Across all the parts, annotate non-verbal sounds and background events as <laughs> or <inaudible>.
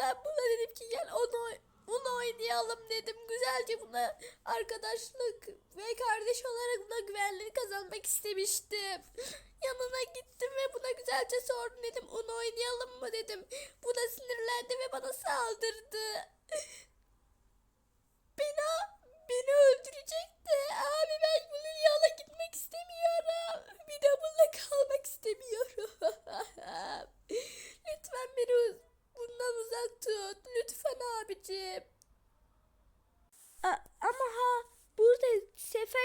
ben buna dedim ki gel onu bunu oynayalım dedim. Güzelce buna arkadaşlık ve kardeş olarak buna güvenliğini kazanmak istemiştim. <laughs> Yanına gittim ve buna güzelce sordum dedim. Onu oynayalım mı dedim. Bu da sinirlendi ve bana saldırdı. <laughs> Beni, beni öldürecekti. Abi ben bunun yola gitmek istemiyorum. Bir de bununla kalmak istemiyorum. Lütfen beni uz- bundan uzak tut. Lütfen abicim. ama ha burada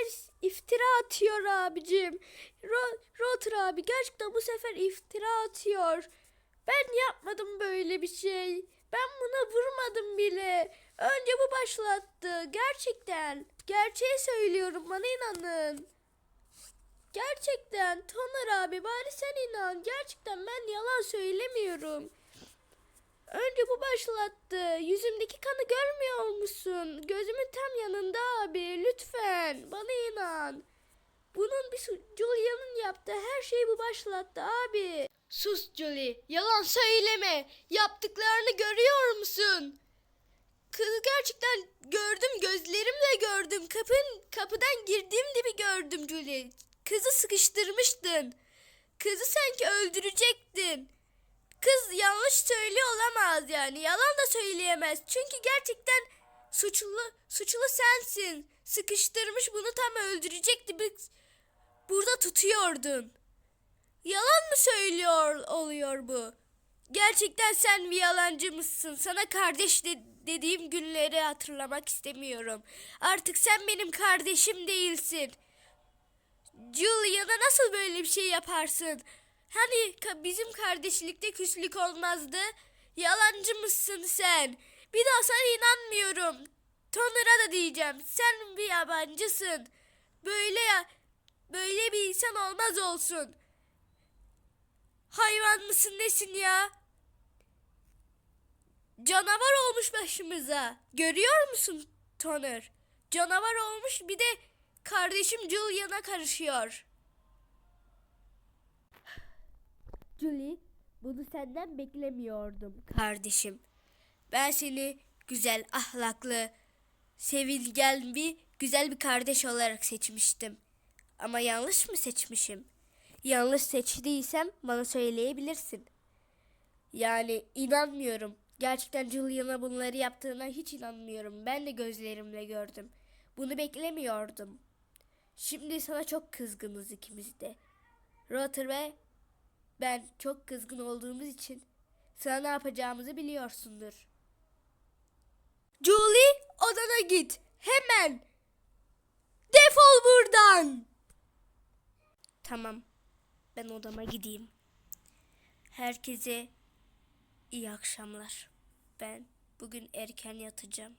sefer iftira atıyor abicim. Ro Rotter abi gerçekten bu sefer iftira atıyor. Ben yapmadım böyle bir şey. Ben buna vurmadım bile. Önce bu başlattı. Gerçekten. Gerçeği söylüyorum bana inanın. Gerçekten Toner abi bari sen inan. Gerçekten ben yalan söylemiyorum. Önce bu başlattı. Yüzümdeki kanı görmüyor musun? Gözümün tam yanında abi. Lütfen bana inan. Bunun bir Julia'nın yaptığı her şeyi bu başlattı abi. Sus Julie. Yalan söyleme. Yaptıklarını görüyor musun? Kızı gerçekten gördüm. Gözlerimle gördüm. Kapın kapıdan girdiğim gibi gördüm Julie. Kızı sıkıştırmıştın. Kızı sanki öldürecektin. Kız yanlış söylüyor olamaz yani. Yalan da söyleyemez. Çünkü gerçekten suçlu suçlu sensin. Sıkıştırmış bunu tam öldürecekti. Burada tutuyordun. Yalan mı söylüyor oluyor bu? Gerçekten sen bir yalancı mısın? Sana kardeş de- dediğim günleri hatırlamak istemiyorum. Artık sen benim kardeşim değilsin. Julia'na nasıl böyle bir şey yaparsın? Hani bizim kardeşlikte küslük olmazdı? Yalancı mısın sen? Bir daha sana inanmıyorum. Toner'a da diyeceğim. Sen bir yabancısın. Böyle ya böyle bir insan olmaz olsun. Hayvan mısın nesin ya? Canavar olmuş başımıza. Görüyor musun Toner? Canavar olmuş bir de kardeşim Julian'a karışıyor. Julie, bunu senden beklemiyordum kardeşim. Ben seni güzel, ahlaklı, sevilgen bir, güzel bir kardeş olarak seçmiştim. Ama yanlış mı seçmişim? Yanlış seçtiysem bana söyleyebilirsin. Yani inanmıyorum. Gerçekten Julian'a bunları yaptığına hiç inanmıyorum. Ben de gözlerimle gördüm. Bunu beklemiyordum. Şimdi sana çok kızgınız ikimiz de. Rotter ve ben çok kızgın olduğumuz için sana ne yapacağımızı biliyorsundur. Git. Hemen. Defol buradan. Tamam. Ben odama gideyim. Herkese iyi akşamlar. Ben bugün erken yatacağım.